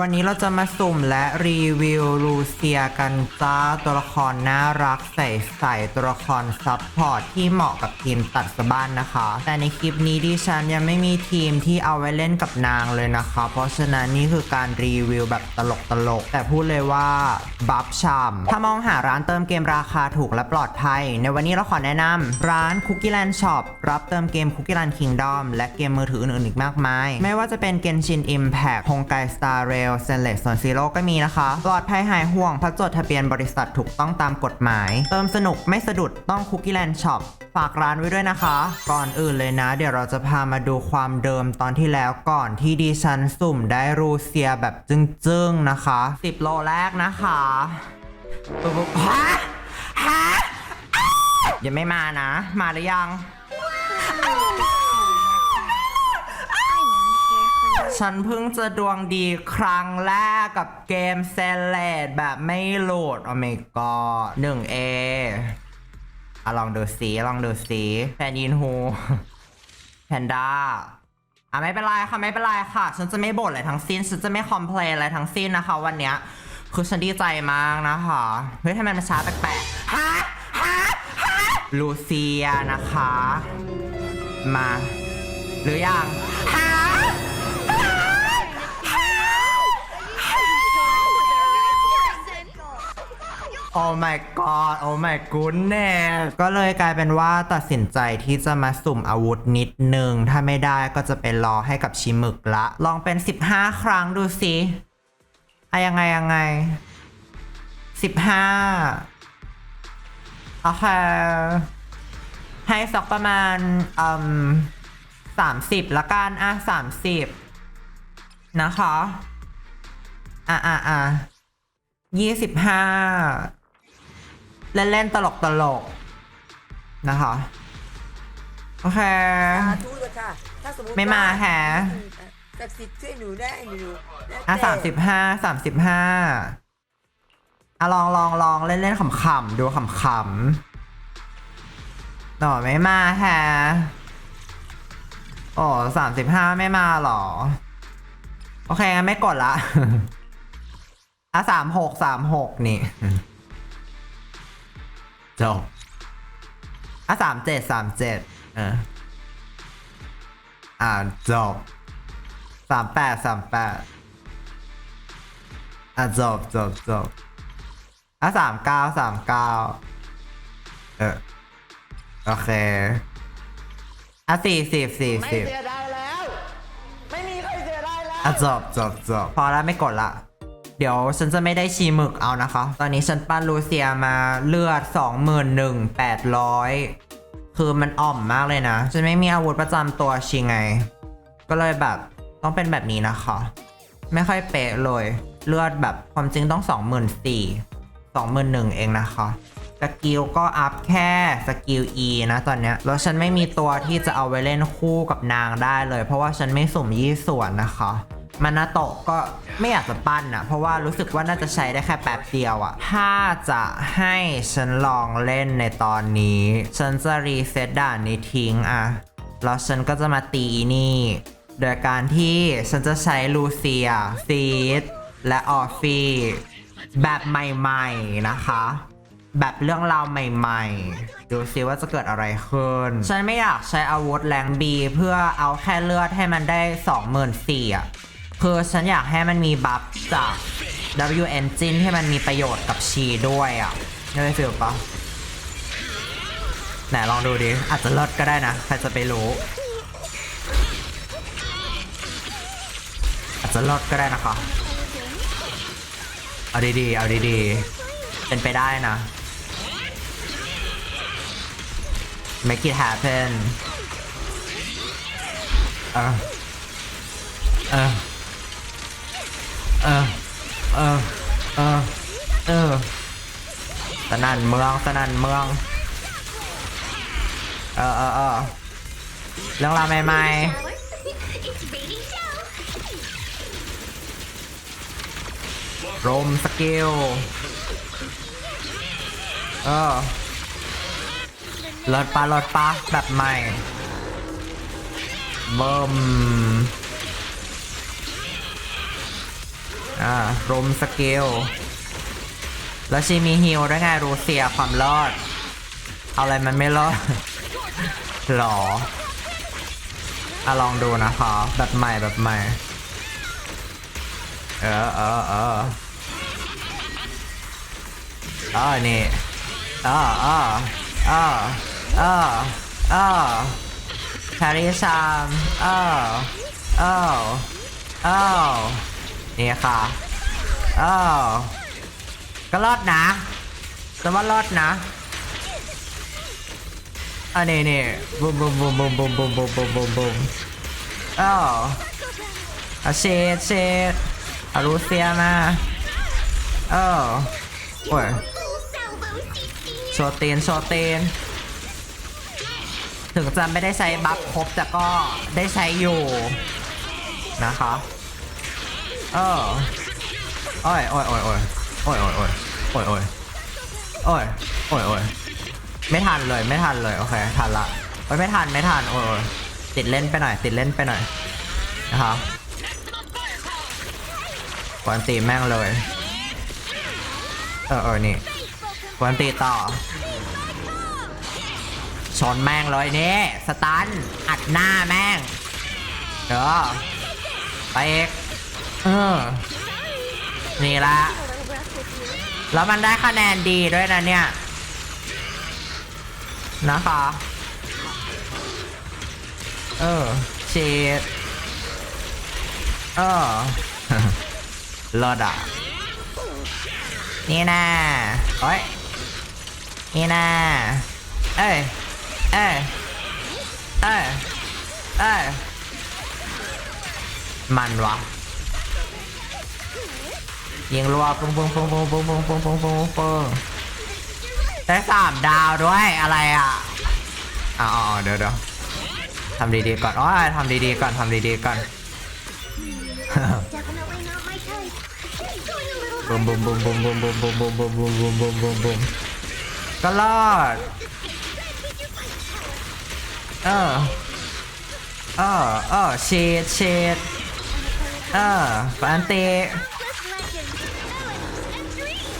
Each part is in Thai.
วันนี้เราจะมาสุ่มและรีวิวลูเซียกันจ้าตัวละครน่ารักใส่ใส่ตัวละครซับพอร์ตที่เหมาะกับทีมตัดสะบ้านนะคะ แต่ในคลิปนี้ดิฉันยังไม่มีทีมที่เอาไว้เล่นกับนางเลยนะคะ เพราะฉะนั้นนี่คือการรีวิวแบบตลกตลกๆแต่พูดเลยว่าบัฟชามถ้ามองหาร้านเติมเกมราคาถูกและปลอดภัย ในวันนี้เราขอแนะนำร้าน Cookie Land Shop รับเติมเกม Cookie Land Kingdom และเกมมือถืออื่นๆอีกมากมาย ไม่ว่าจะเป็น Genshin Impact ฮงไก Star Rail s t a n l e s s Zone Zero ก็มีนะคะปลอดภัยหายห่วงพราะจดทะเบียนบริษัทถูกต้องตามกฎหมาย เติมสนุกไม่สะดุดต้อง Cookie Land Shop ฝากร้านไว้ด้วยนะคะ ก่อนอื่นเลยนะ เดี๋ยวเราจะพามาดูความเดิมตอนที่แล้วก่อนที่ดิฉันสุ่มได้รูเซียแบบจึ้งๆนะคะ 10 โลแรกนะคะฮะฮะยังไม่มานะ มาหรือยัง ฉันเพิ่งจะดวงดีครั้งแรกกับเกมเซเลดแบบไม่โหลดโอ้ไม่ก็หนึ่งเออะลองดูสีลองดูสีแพนยินฮูแพนด้าอะไม่เป็นไรค่ะไม่เป็นไรค่ะ ฉันจะไม่บ่นอะไรทั้งสิ้น ฉันจะไม่คอมเพลนอะไรทั้งสิ้นนะคะ วันเนี้ยคือฉันดีใจมากนะคะเฮ้ยทำไมมันช้าแปลกๆฮะฮะฮะลูเซียนะคะ มา หรือยังฮะ โอ้ my god โอ้ my goodness ก็เลยกลายเป็นว่าตัดสินใจที่จะมาสุ่มอาวุธนิดนึง ถ้าไม่ได้ก็จะเป็นรอให้กับชิมึกละ ลองเป็น 15 ครั้งดูสิอะยังไงยังไง 15 โอเค ให้สักประมาณอืมสามสิบละกัน อะสามสิบนะคะ อะอะอะยี่สิบห้า เล่นเล่นๆตลกตลกๆนะคะ โอเค สาธุเลยค่ะ ถ้าสมมติไม่มาว่แฮะ ศักดิ์สิทธิ์ช่วยหนูได้หนูแล้วอะแต่สามสิบห้าสามสิบห้าอะลองลองลองเล่นเล่นๆขำๆ ดูขำๆหน่อไม่มาแฮะโอ้สามสิบห้าไม่มาหรอ โอเคงั้นไม่กดละ อะสามหกสามหกนี่ จบอะสามเจ็ดสามเจ็ดเอออ่าจบสามแปดสามแปดอะจบจบจบอะสามเก้าสามเก้าเออโอเคอะสี่สิบสี่ไม่สิบเสียดายแล้ว ไม่มีใครเสียดายแล้ว อะจบจบจบพอแล้วไม่กดละ เดี๋ยวฉันจะไม่ได้ชีหมึกเอานะคะ ตอนนี้ฉันปั้นลูเซียมาเลือด 21,800 คือมันอ่อมมากเลยนะ ฉันไม่มีอาวุธประจำตัวชิไง ก็เลยแบบต้องเป็นแบบนี้นะคะ ไม่ค่อยเป๊ะเลย เลือดแบบความจริงต้อง 24,000 21,000 เองนะคะสกิลก็อัพแค่สกิล E นะตอนเนี้ยแล้วฉันไม่มีตัวที่จะเอาไว้เล่นคู่กับนางได้เลย เพราะว่าฉันไม่สุ่มยี่ส่วนนะคะ มานาโตะก็ไม่อยากจะปั้นอะเพราะว่ารู้สึกว่าน่าจะใช้ได้แค่แป๊บเดียวอะถ้าจะให้ฉันลองเล่นในตอนนี้ ฉันจะรีเซ็ตด่านนี้ทิ้งอะแล้วฉันก็จะมาตีนี่ โดยการที่ฉันจะใช้ลูเซียซีดและออฟฟี่แบบใหม่ๆนะคะ แบบเรื่องราวใหม่ๆ ดูซิว่าจะเกิดอะไรขึ้น ฉันไม่อยากใช้อาวุธแรงบีเพื่อเอาแค่เลือดให้มันได้ 24,000อะ คือฉันอยากให้มันมีบัฟจาก W Engine ที่มันมีประโยชน์กับชีด้วยอะได้ฟิลปะไหนลองดูดิ อาจจะเลิศก็ได้นะ ใครจะไปรู้ อาจจะเลิศก็ได้นะคะ เอาดีๆ เอาดีๆ เป็นไปได้นะ make it happen เออเออ เออ เออ เออ เออ สนั่นเมือง สนั่นเมือง เออเออเออเรื่องราวใหม่ๆรมสกิลเออรถปลารถปลาแบบใหม่เบิ่ม อ่ารมสกิลแล้วชีมีฮิลด้ไงรูเซียความรอด เอาอะไรมันไม่รอดหรออะลองดูนะคะแบบใหม่แบบใหม่ เออเออเออเออนี่เออเออเออเออเออแฮร์รี่ชามเออเออเออ นี่ค่ะเออก็รอดนะแต่ว่ารอดนะอันนี้นี่บูมบูมบูมบูมบูมบูมบูมบูมบูมบูมอ้าวอเชดเชดอารูเซียมาอ้าวโอ้ยโชว์ตีนโชว์ตีนถึงจะไม่ได้ใช้บัฟครบแต่ก็ได้ใช้อยู่นะคะ ออโอ้ยโอ้ยโอ้ยโอ้ยโอ้ยโอ้ยโอ้ยโอ้ยโอ้ยอ้ยอ้ยอ้ยไม่ทันเลยไม่ทันเลยโอเคทันละโอ้ยไม่ทันไม่ทันโอ้ยติดเล่นไปหน่อยติดเล่นไปหน่อยนะคะกวนตีแม่งเลยเออเออนี่กวนตีต่อชนแม่งเลยนี่สตันอัดหน้าแม่งเด้อไปเอก เออนี่ละ แล้วมันได้คะแนนดีด้วยนะเนี่ย นะคะ เออเชดเออเลิศอะ นี่นะโอ้ยนี่นะเอ้ย เอ้ย เอ้ย เอ้ย มันวะ ยิงรัวปุ้งปุ้งปุ้งปุ้งปุ้งปุ้งปุ้งปุ้งปุ้งปุ้งได้สามดาวด้วยอะไรอะอ๋อเดี๋ยวเดี๋ยวทำดีๆก่อนอ๋อทำดีๆก่อนทำดีๆก่อนบูมบูมบูมบูมบูมบูมบูมบูมบูมบูมบูมบูมบูมบูมก็รอดเออเออเออเชดเชดเออฟันเตะ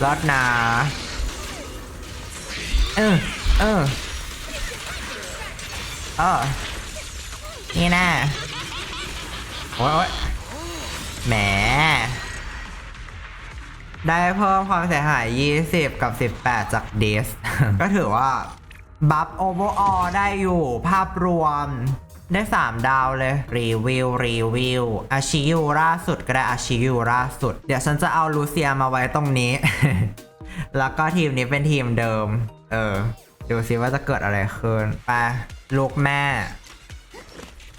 รอดนาเออเออเออนี่น่โอ้ยโอ้ยแหม ได้เพิ่มความเสียหาย 20 กับ 18 จากเดส ก็ถือว่า บัฟโอเวอร์ออได้อยู่ภาพรวม ได้ 3 ดาวเลย รีวิว รีวิว อาชิยูล่าสุดก็ได้อาชิยูล่าสุด เดี๋ยวฉันจะเอาลูเซียมาไว้ตรงนี้ แล้วก็ทีมนี้เป็นทีมเดิม เออ ดูซิว่าจะเกิดอะไรขึ้น ไป ลูกแม่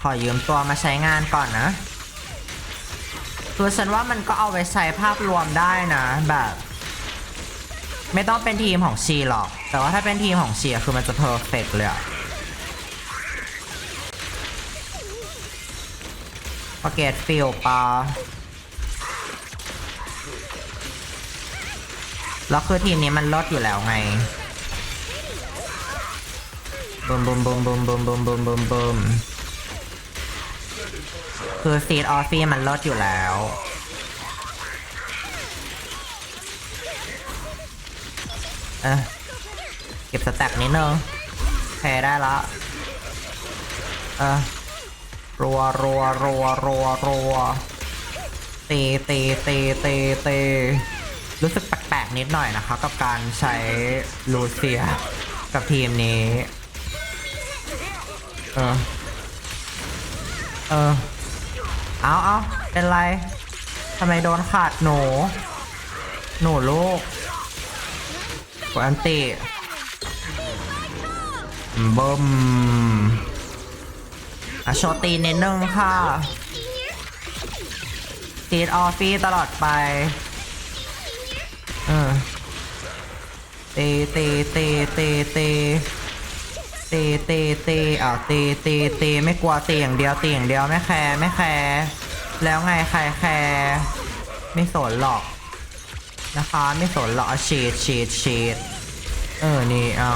ขอยืมตัวมาใช้งานก่อนนะคือฉันว่ามันก็เอาไปใช้ภาพรวมได้นะแบบ ไม่ต้องเป็นทีมของชีหรอก แต่ว่าถ้าเป็นทีมของชีอะคือมันจะเพอร์เฟกเลยอะ พอเกตฟิลปาแล้วคือทีมนี้มันลดอยู่แล้วไงบูมบูมบูมบูมบูมบูมบูมบูมบูมคือซีดออฟฟี่มันลดอยู่แล้วเออเก็บสแต็กนิดนึงแพ้ได้ละเออ รัวรัวรัวรัวรัวเตีตีตีตีตีรู้สึกแปลกๆนิดหน่อยนะคะ กับการใช้ลูเซียกับทีมนี้ เออ เออ เอาเอาเป็นไรทำไมโดนขาดหนู หนูลูกกวนติเบิ่ม อะโชตีนนิดนึงค่ะตีดออฟฟี่ตลอดไปเออตีตีตีตีตีตีตีตีอ้าวตีตีตีไม่กลัวตีอย่างเดียวตีอย่างเดียวไม่แคร์ไม่แคร์แล้วไงใครแคร์ไม่สนหรอกนะคะไม่สนหรอกฉีดฉีดฉีดเออนี่เอา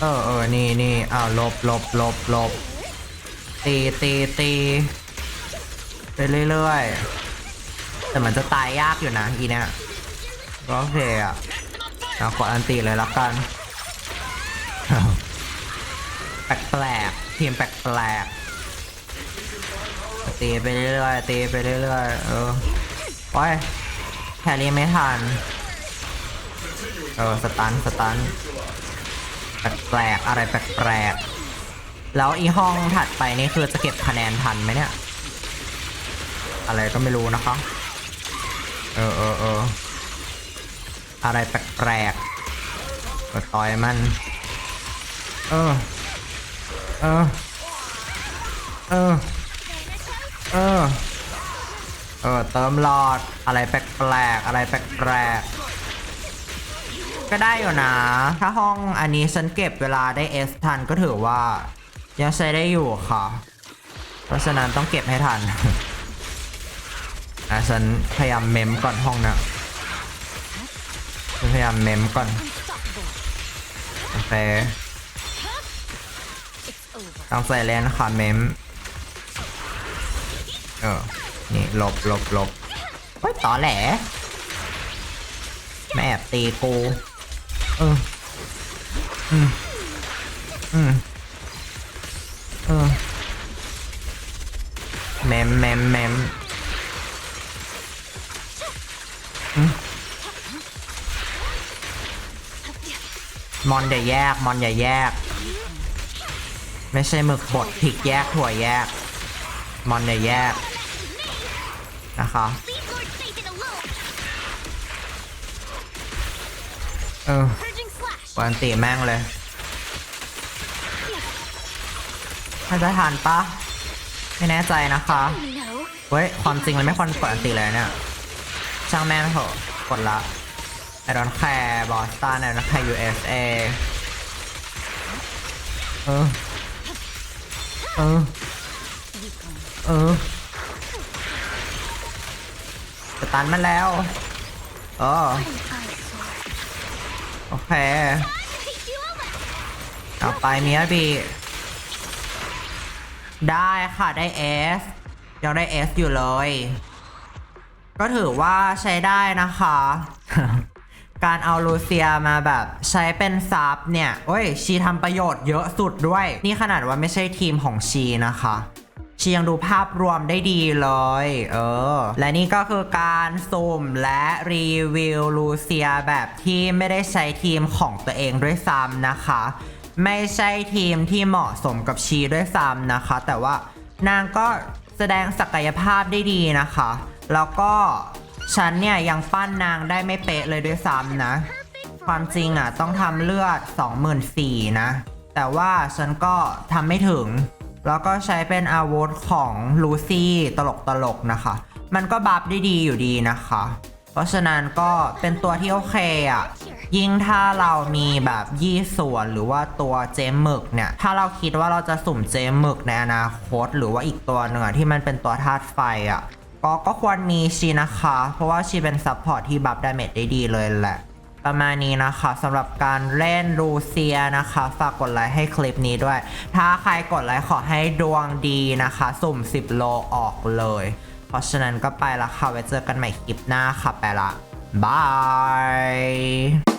เออเออนี่นี่เอาลบลบลบลบ ตีตีตีไปเรื่อยๆ แต่มันจะตายยากอยู่นะอีเนี่ยก็โอเคอะเอากดอันตีเลยละกัน แปลกๆทีมแปลกๆตีไปเรื่อยๆตีไปเรื่อยๆเออโอ้ยแครี่ไม่ทันเออสตันสตันแปลกๆอะไรแปลกๆ แล้วอีห้องถัดไปนี่คือจะเก็บคะแนนทันไหมเนี่ย อะไรก็ไม่รู้นะคะ เออเออเอออะไรแปลกๆก็ต่อยมัน เออ เออ เออ เออ เออ เติมหลอด อะไรแปลกๆ อะไรแปลกๆก็ได้อยู่นะ ถ้าห้องอันนี้ฉันเก็บเวลาได้ S ทันก็ถือว่า ยังใช้ได้อยู่ค่ะ เพราะฉะนั้นต้องเก็บให้ทันอะฉันพยายามเมมก่อนห้องนะฉันพยายามเมมก่อนโอเคต้องใส่เลนค่ะเมมเออ นี่หลบหลบหลบโอ้ยต่อแหลแม่แอบตีกู เออ อืม อืม เมมเมมเมมมอนอย่าแยก มอนอย่าแยก ไม่ใช่หมึกบดพริกแยกถั่วแยก มอนอย่าแยก นะคะเออกวนตีแม่งเลยถ้าจะทานปะ ไม่แน่ใจนะคะเว้ย ความจริงมันไม่ควรกดอันตีเลยเนี่ย ช่างแม่งเถอะกดละ I don't care Boston I don't care USA เอเอเออ เออจะตันมันแล้วเออโอเค Pick you over. ต่อไปมีอะไรบี ได้ค่ะได้ S ยังได้ S อยู่เลย ก็ถือว่าใช้ได้นะคะ การเอาลูเซียมาแบบใช้เป็นซับเนี่ย โอ้ย ชีทำประโยชน์เยอะสุดด้วย นี่ขนาดว่าไม่ใช่ทีมของชีนะคะชียังดูภาพรวมได้ดีเลย เออ และนี่ก็คือการสุ่มและรีวิวลูเซียแบบที่ไม่ได้ใช้ทีมของตัวเองด้วยซ้ำนะคะ ไม่ใช่ทีมที่เหมาะสมกับชีด้วยซ้ำนะคะ แต่ว่านางก็แสดงศักยภาพได้ดีนะคะ แล้วก็ฉันเนี่ยยังปั้นนางได้ไม่เป๊ะเลยด้วยซ้ำนะ ความจริงอะต้องทำเลือด 24,000นะ แต่ว่าฉันก็ทำไม่ถึง แล้วก็ใช้เป็นอาวุธของลูซี่ตลกตลกๆนะคะ มันก็บัฟได้ดีอยู่ดีนะคะ เพราะฉะนั้นก็เป็นตัวที่โอเคอะ ยิ่งถ้าเรามีแบบยี่ส่วนหรือว่าตัวเจมหมึกเนี่ย ถ้าเราคิดว่าเราจะสุ่มเจมหมึกในอนาคต หรือว่าอีกตัวหนึ่งที่มันเป็นตัวธาตุไฟอะก็ก็ควรมีชีนะคะ เพราะว่าชีเป็นซัพพอร์ตที่บัฟดาเมจได้ดีเลยแหละ ประมาณนี้นะคะสำหรับการเล่นรูเซียนะคะ ฝากกดไลค์ให้คลิปนี้ด้วย ถ้าใครกดไลค์ขอให้ดวงดีนะคะ สุ่ม 10 โลออกเลย เพราะฉะนั้นก็ไปละค่ะ ไว้เจอกันใหม่คลิปหน้าค่ะ ไปละบาย